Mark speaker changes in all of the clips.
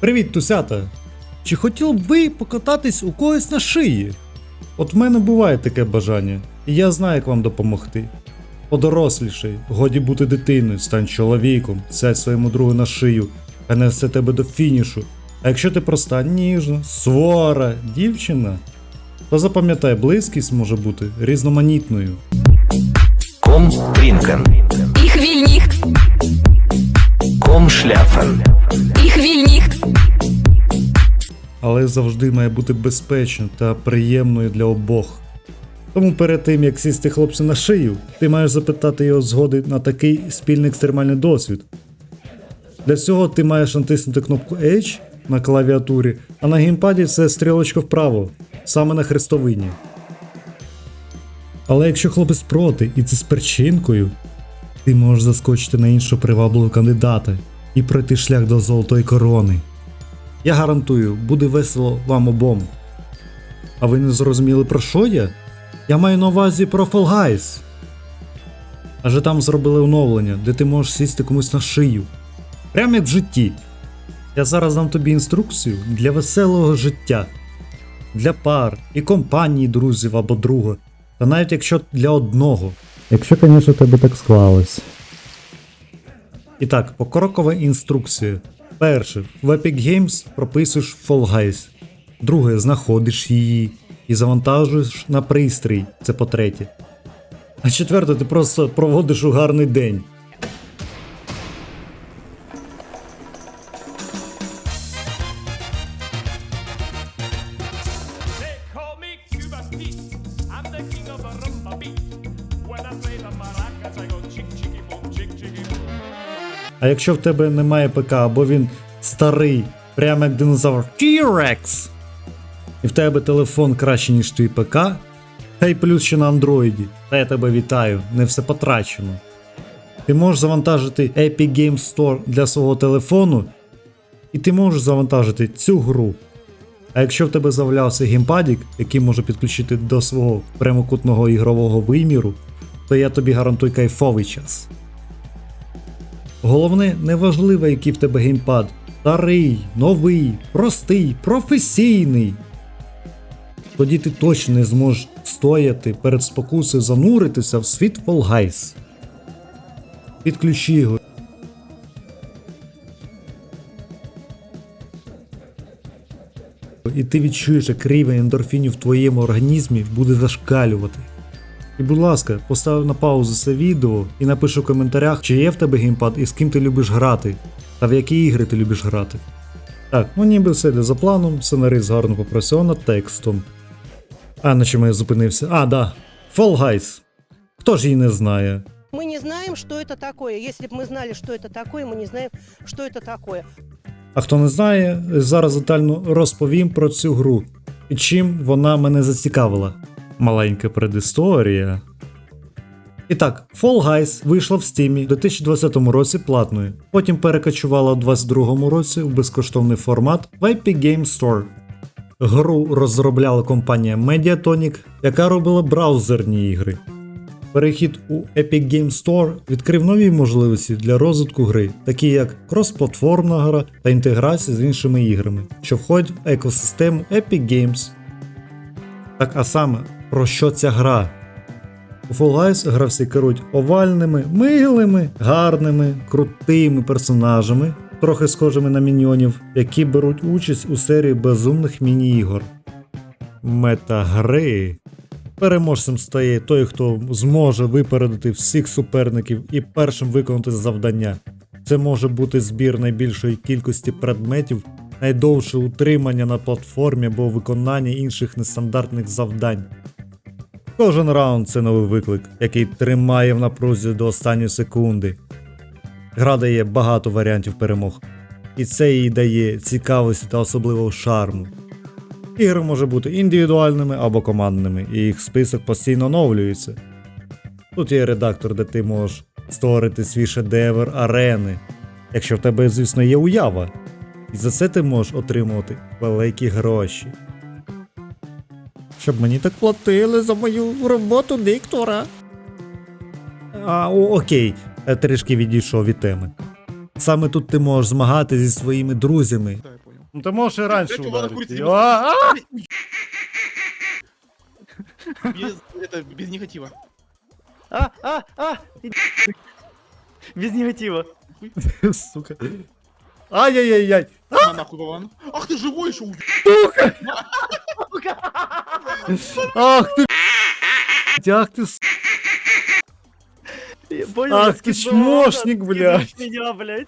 Speaker 1: Привіт, тусята! Чи хотіли б ви покататись у когось на шиї? От в мене буває таке бажання, і я знаю, як вам допомогти. Подорослішай, годі бути дитиною, стань чоловіком, сядь своєму другу на шию, а не все тебе до фінішу. А якщо ти проста, ніжна, свора, дівчина, то запам'ятай, близькість може бути різноманітною.
Speaker 2: Ком Ком Шляфен.
Speaker 3: Ich
Speaker 1: але завжди має бути безпечно та приємною для обох. Тому перед тим як сісти хлопцю на шию, ти маєш запитати його згоди на такий спільний екстремальний досвід. Для цього ти маєш натиснути кнопку H на клавіатурі, а на геймпаді це стрілочка вправо, саме на хрестовині. Але якщо хлопець проти і це з перчинкою, ти можеш заскочити на іншого привабливого кандидата і пройти шлях до золотої корони. Я гарантую, буде весело вам обом. А ви не зрозуміли про що я? Я маю на увазі про Fall Guys. Адже там зробили оновлення, де ти можеш сісти комусь на шию. Прямо як в житті. Я зараз дам тобі інструкцію для веселого життя, для пар і компанії друзів або друга. Та навіть якщо для одного. Якщо, звісно, тебе так склалось. І так, покрокова інструкція. Перше, в Epic Games прописуєш Fall Guys. Друге, знаходиш її і завантажуєш на пристрій. Це по-третє. А четверте, ти просто проводиш у гарний день. А якщо в тебе немає ПК, або він старий, прямо як динозавр T-Rex, і в тебе телефон краще, ніж твій ПК, та й плюс ще на андроїді, та я тебе вітаю, не все потрачено. Ти можеш завантажити Epic Games Store для свого телефону, і ти можеш завантажити цю гру. А якщо в тебе завалявся геймпадік, який може підключити до свого прямокутного ігрового виміру, то я тобі гарантую кайфовий час. Головне, неважливо, який в тебе геймпад. Старий, новий, простий, професійний. Тоді ти точно не зможеш стояти перед спокусою зануритися в світ Fall Guys. Підключи його. І ти відчуєш, як рівень ендорфінів в твоєму організмі буде зашкалювати. І будь ласка, постав на паузу це відео і напиши в коментарях, чи є в тебе геймпад і з ким ти любиш грати, та в які ігри ти любиш грати. Так, ну ніби все йде за планом, сценарист гарно попрацьовано текстом. А на чому я зупинився? А, да. Fall Guys. Хто ж її не знає?
Speaker 4: Мы не знаем, что это такое. Если бы мы знали, что это такое, мы не знаем, что это такое.
Speaker 1: А хто не знає, зараз детально розповім про цю гру і чим вона мене зацікавила. Маленька предісторія. І так, Fall Guys вийшла в Steam у 2020 році платною, потім перекочувала у 2022 році у безкоштовний формат в Epic Game Store. Гру розробляла компанія Mediatonic, яка робила браузерні ігри. Перехід у Epic Game Store відкрив нові можливості для розвитку гри, такі як кросплатформна гра та інтеграція з іншими іграми, що входять в екосистему Epic Games. Так а саме, про що ця гра? У Fall Guys гравці керують овальними, милими, гарними, крутими персонажами, трохи схожими на міньйонів, які беруть участь у серії безумних міні-ігор. Мета гри Переможцем стає той, хто зможе випередити всіх суперників і першим виконати завдання. Це може бути збір найбільшої кількості предметів, найдовше утримання на платформі або виконання інших нестандартних завдань. Кожен раунд це новий виклик, який тримає в напрузі до останньої секунди. Гра дає багато варіантів перемог, і це їй дає цікавості та особливого шарму. Ігри може бути індивідуальними або командними, і їх список постійно оновлюється. Тут є редактор, де ти можеш створити свій шедевр арени, якщо в тебе, звісно, є уява. І за це ти можеш отримувати великі гроші. Щоб мені так платили за мою роботу диктора. А, о, окей, я трішки відійшов від теми. Саме тут ти можеш змагати зі своїми друзями. Ну ти можеш і раніше ударити. А, а!
Speaker 5: Без, это, без негатива.
Speaker 6: А, а, а! Без негатива.
Speaker 1: Сука. Ай-яй-яй-яй.
Speaker 5: На нахуй, Ах ты живой еще,
Speaker 1: Ах ти. Ах ти. с-
Speaker 6: Я понял,
Speaker 1: Ах
Speaker 6: я
Speaker 1: ты
Speaker 6: скидывал
Speaker 1: чмошник,
Speaker 6: назад,
Speaker 1: блядь.
Speaker 6: скидываешь меня, блядь.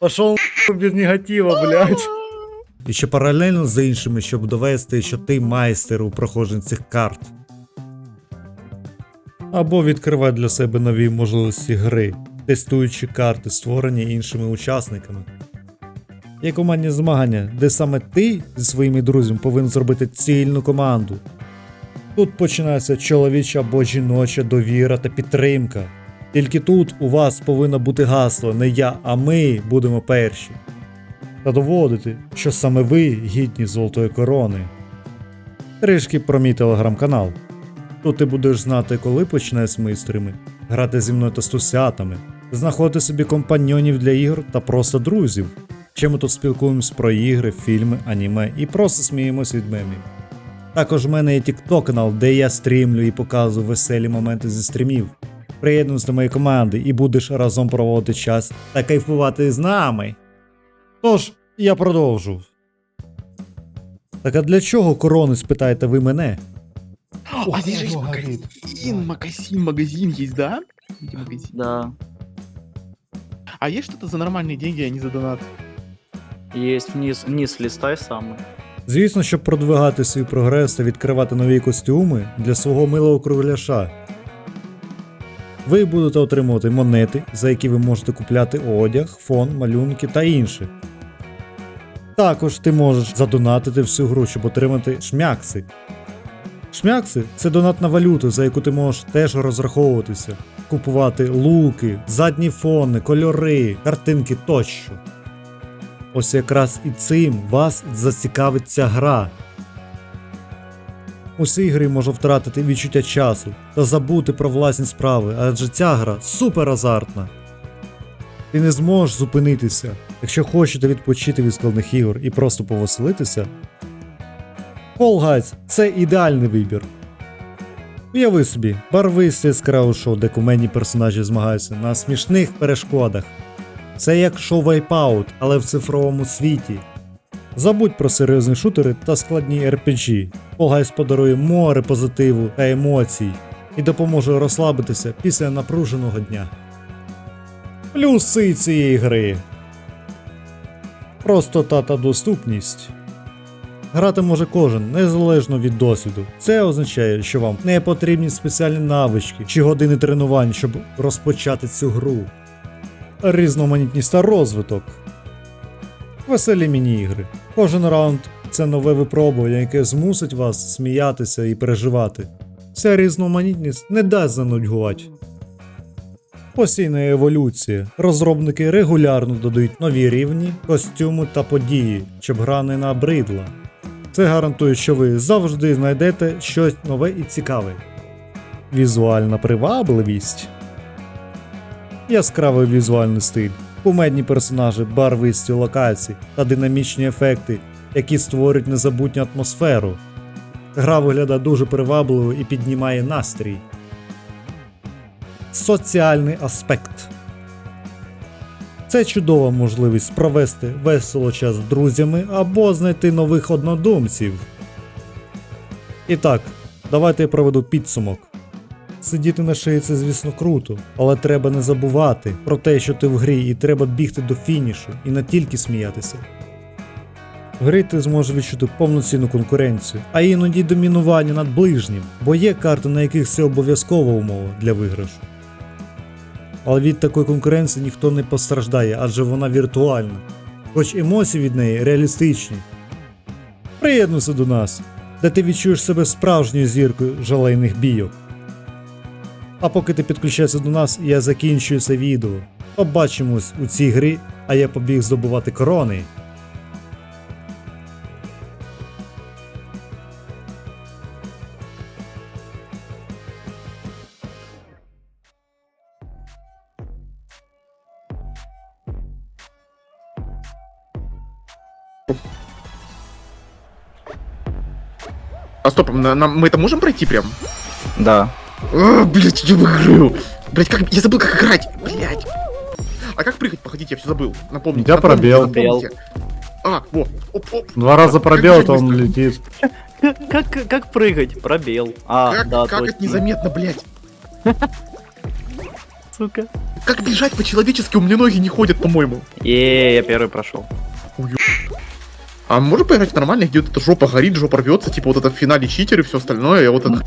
Speaker 1: Пошел без негатива, блядь. І ще паралельно з іншими, щоб довести, що ти майстер у проходженні цих карт. Або відкривай для себе нові можливості гри, тестуючи карти, створені іншими учасниками. Є командні змагання, де саме ти зі своїми друзями повинен зробити цільну команду. Тут починається чоловіча або жіноча довіра та підтримка. Тільки тут у вас повинно бути гасло не я, а ми будемо перші. Та доводити, що саме ви гідні золотої корони. Трішки про мій телеграм-канал. Тут ти будеш знати, коли почнеш з майстрами, грати зі мною та стусятами, знаходити собі компаньйонів для ігор та просто друзів. Ще ми тут спілкуємось про ігри, фільми, аніме і просто сміємось від мемів. Також в мене є TikTok канал, де я стрімлю і показую веселі моменти зі стрімів. Приєднуйся до моєї команди і будеш разом проводити час та кайфувати з нами. Тож, я продовжу. Так а для чого корони, спитаєте ви мене?
Speaker 5: А здесь же есть магазин, магазин, магазин есть, да? Магазин?
Speaker 6: Да,
Speaker 5: А есть что-то за нормальные деньги, а не за донат?
Speaker 6: Есть вниз, вниз листай самый.
Speaker 1: Звісно, щоб продвигати свій прогрес та відкривати нові костюми для свого милого кругляша. Ви будете отримувати монети, за які ви можете купляти одяг, фон, малюнки та інше. Також ти можеш задонатити всю гру, щоб отримати шмякси. Шмякси це донатна валюта, за яку ти можеш теж розраховуватися, купувати луки, задні фони, кольори, картинки тощо. Ось якраз і цим вас зацікавить ця гра. У цій грі можна втратити відчуття часу та забути про власні справи, адже ця гра супер азартна. Ти не зможеш зупинитися, якщо хочете відпочити від складних ігор і просто повеселитися. Fall Guys – це ідеальний вибір. Уяви собі, барвисте яскраве шоу, де кумедні персонажі змагаються на смішних перешкодах. Це як шоу Wipeout, але в цифровому світі. Забудь про серйозні шутери та складні RPG. Guys подарує море позитиву та емоцій і допоможе розслабитися після напруженого дня. Плюси цієї гри. Простота та доступність. Грати може кожен, незалежно від досвіду. Це означає, що вам не потрібні спеціальні навички чи години тренувань, щоб розпочати цю гру різноманітність та розвиток. Веселі міні-ігри. Кожен раунд це нове випробування, яке змусить вас сміятися і переживати. Ця різноманітність не дасть занудьгувати. Постійна еволюція. Розробники регулярно додають нові рівні, костюми та події, щоб гра не набридла. Це гарантує, що ви завжди знайдете щось нове і цікаве. Візуальна привабливість яскравий візуальний стиль, кумедні персонажі, барвисті локації та динамічні ефекти, які створюють незабутню атмосферу. Гра виглядає дуже привабливо і піднімає настрій. Соціальний аспект. Це чудова можливість провести весело час з друзями або знайти нових однодумців. І так, давайте я проведу підсумок. Сидіти на шиї це, звісно, круто, але треба не забувати про те, що ти в грі, і треба бігти до фінішу і не тільки сміятися. В грі ти зможеш відчути повноцінну конкуренцію, а іноді домінування над ближнім, бо є карти, на яких це обов'язкова умова для виграшу. Але від такої конкуренції ніхто не постраждає, адже вона віртуальна, хоч емоції від неї реалістичні. Приєднуйся до нас, де ти відчуєш себе справжньою зіркою жалейних бійок. А поки ти підключаєшся до нас, я закінчую це відео. Побачимось у цій грі, а я побіг здобувати корони.
Speaker 5: А стоп, на- нам- мы это можем пройти прям?
Speaker 6: Да.
Speaker 5: А, блять, я выиграю. Блять, как я забыл, как играть. Блять. А как прыгать? Походите, я все забыл. Напомните.
Speaker 1: Я
Speaker 5: напомните,
Speaker 1: пробел.
Speaker 5: напомните. А, во. Оп, оп.
Speaker 1: Два раза пробел, то он
Speaker 5: быстро?
Speaker 1: летит.
Speaker 6: Как, как, как прыгать? Пробел. А,
Speaker 5: Как,
Speaker 6: да,
Speaker 5: как
Speaker 6: точно.
Speaker 5: это незаметно, блять?
Speaker 6: Сука.
Speaker 5: Как бежать по-человечески? У меня ноги не ходят, по-моему.
Speaker 6: Е, я первый прошел.
Speaker 5: А можем поиграть в нормально, где вот эта жопа горит, жопа рвется, типа вот это в финале читер и все остальное, а вот это...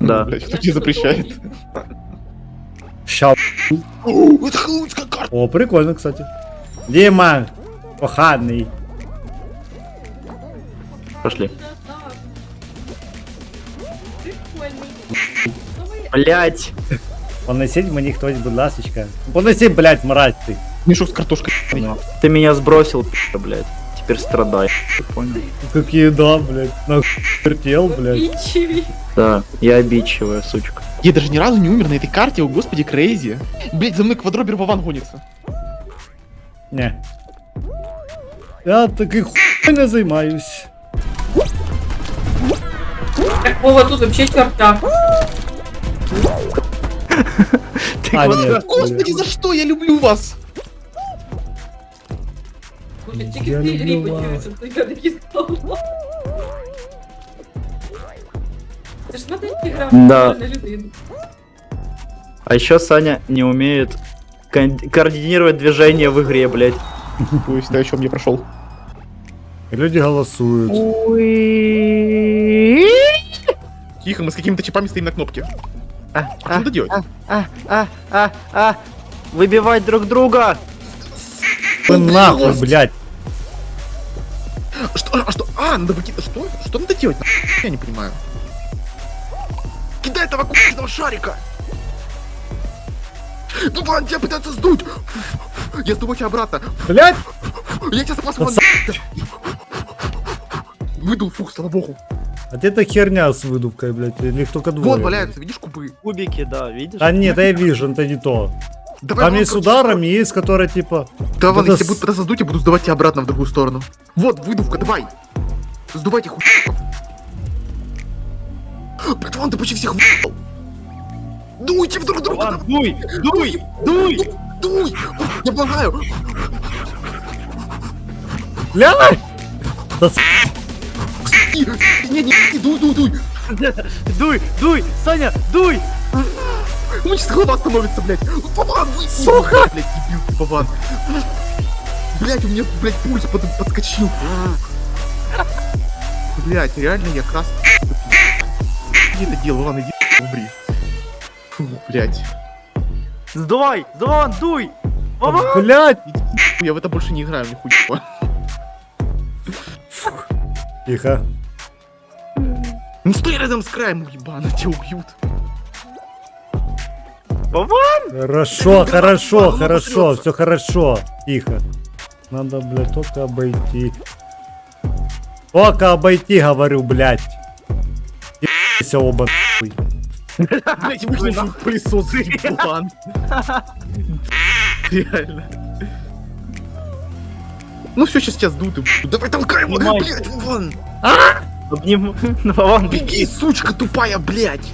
Speaker 6: Да.
Speaker 5: Блять, кто тебе запрещает?
Speaker 1: Ща.
Speaker 5: О, это хэллоуинская карта!
Speaker 1: О, прикольно, кстати. Дима, коханий.
Speaker 6: Пошли. Блять.
Speaker 1: Понесіть мені хтось, будь ласочка. Понесіть, блядь, мразь ти.
Speaker 5: Мешок с картошкой.
Speaker 6: Ты меня сбросил, пи***, блядь. Теперь страдай. Понял?
Speaker 1: Какие да, блядь. На хотел, блядь.
Speaker 6: Да, я обидчивая, сучка.
Speaker 5: Я даже ни разу не умер на этой карте, о господи, крейзи. Блять, за мной квадробер Вован гонится.
Speaker 1: Не. Я такий хуй не займаюсь.
Speaker 7: Вова, тут вообще чертя.
Speaker 1: А.
Speaker 5: Господи, за что я люблю вас?
Speaker 7: Слушай, тільки
Speaker 1: Я
Speaker 7: ти
Speaker 1: люблю
Speaker 7: гриб
Speaker 1: вас.
Speaker 7: чуєш, ти такі слова. Це ж надо грав
Speaker 6: Да.
Speaker 7: на людину.
Speaker 6: А еще Саня не умеет кон- координировать движение в игре, блядь.
Speaker 5: То есть ты о чем я прошел?
Speaker 1: Люди голосують.
Speaker 5: Тихо, мы с какими-то чипами стоим на кнопке.
Speaker 6: А,
Speaker 5: А что надо делать?
Speaker 6: а, а, а, а. Выбивать друг друга.
Speaker 1: Ви нахуй, блядь.
Speaker 5: Что? А что? А, надо выкидывать. Что? Что надо делать? Я не понимаю. Кидай этого кукольного шарика! Ну ладно, тебя пытаются сдуть! Я сдуваю тебя обратно!
Speaker 1: Блядь!
Speaker 5: Я тебя спас, вон! Выдул, фух, слава богу.
Speaker 1: А где эта херня с выдувкой, блядь? Или их только двое?
Speaker 5: Вон валяются, видишь кубы?
Speaker 6: Кубики, да, видишь?
Speaker 1: А нет, я вижу, это не то.
Speaker 5: Давай,
Speaker 1: Там есть с ударом, есть, которая типа...
Speaker 5: Да, вон,
Speaker 1: Это
Speaker 5: если будут пытаться сдуть, я буду сдавать тебя обратно в другую сторону. Вот, выдувка, давай! Сдувайте хуй. Блядь, вон, ты почти всех выебал. Дуйте в друг друга!
Speaker 6: Дуй, дуй, дуй.
Speaker 5: Дуй! Я помогаю!
Speaker 1: С-
Speaker 5: Не, не, не, дуй, дуй, дуй!
Speaker 6: Дуй, дуй, Саня, дуй.
Speaker 5: У меня сейчас голова становится, блядь! Бабан, вы, сука! Блядь, дебил ты, бабан! Блядь, у меня, блядь, пульс под, подскочил. Блядь, реально я красный. Не это дело, ладно, иди, умри. Фу, блядь.
Speaker 6: Сдувай, Вован, дуй. Вован.
Speaker 1: Блядь!
Speaker 5: Я в это больше не играю, мне хуй.
Speaker 1: Тихо.
Speaker 5: Не стой рядом с краем, ебано, тебя убьют.
Speaker 6: Вован.
Speaker 1: Хорошо, хорошо,
Speaker 5: он
Speaker 1: хорошо, все хорошо. Тихо. Надо, блядь, только обойти. Только обойти, говорю, блядь. Ебайся оба нахуй.
Speaker 5: Блядь, вышел в пылесос, ебан. Реально. Ну все, сейчас тебя сдут. Давай толкай его, блядь, вон.
Speaker 6: Обним... Вован, беги.
Speaker 5: Беги, сучка тупая, блядь.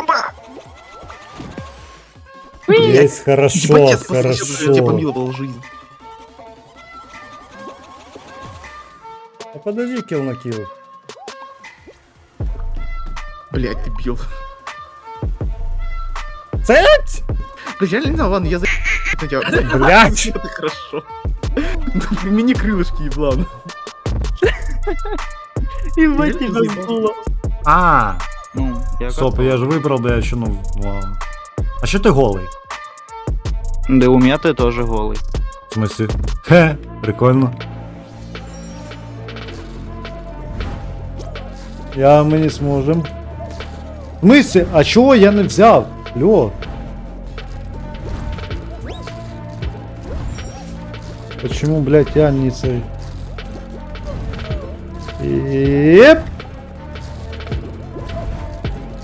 Speaker 1: Есть хорошо,
Speaker 5: Ебать, я уже тебе
Speaker 1: хорошо.
Speaker 5: помиловал жизнь.
Speaker 1: А подожди, килл на килл.
Speaker 5: Блядь, ты бил.
Speaker 1: Цепь!
Speaker 5: Блядь, реально не знаю, ладно, я за...
Speaker 1: Блядь.
Speaker 5: Это хорошо. Ну, Примени крылышки, еблан.
Speaker 6: Ебать,
Speaker 5: тебя
Speaker 6: тебя
Speaker 5: сдуло.
Speaker 1: А,
Speaker 6: Ну, я
Speaker 1: стоп, я же выбрал, блядь, еще, ну, ладно. А что ты голый?
Speaker 6: Да у меня ты тоже голый.
Speaker 1: В смысле? Хе, прикольно. Я мы не сможем. В смысле? А чего я не взял? Лё. Почему, блядь, я не цей? Еп.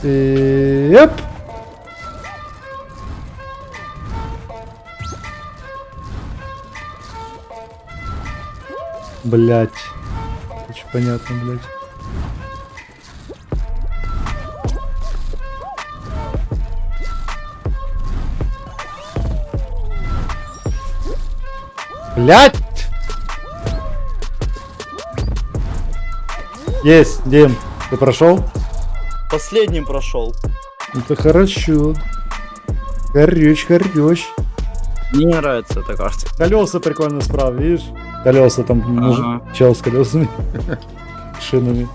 Speaker 1: Еп. Блять. Очень понятно, блять. Блять! Есть, Дим, ты прошел?
Speaker 6: Последним прошел.
Speaker 1: Это хорошо. Горюч, горюч.
Speaker 6: Мне не нравится эта карта.
Speaker 1: Колеса прикольно справа, видишь? Колеса там
Speaker 6: Ага.
Speaker 1: чел с колесами. Шинами.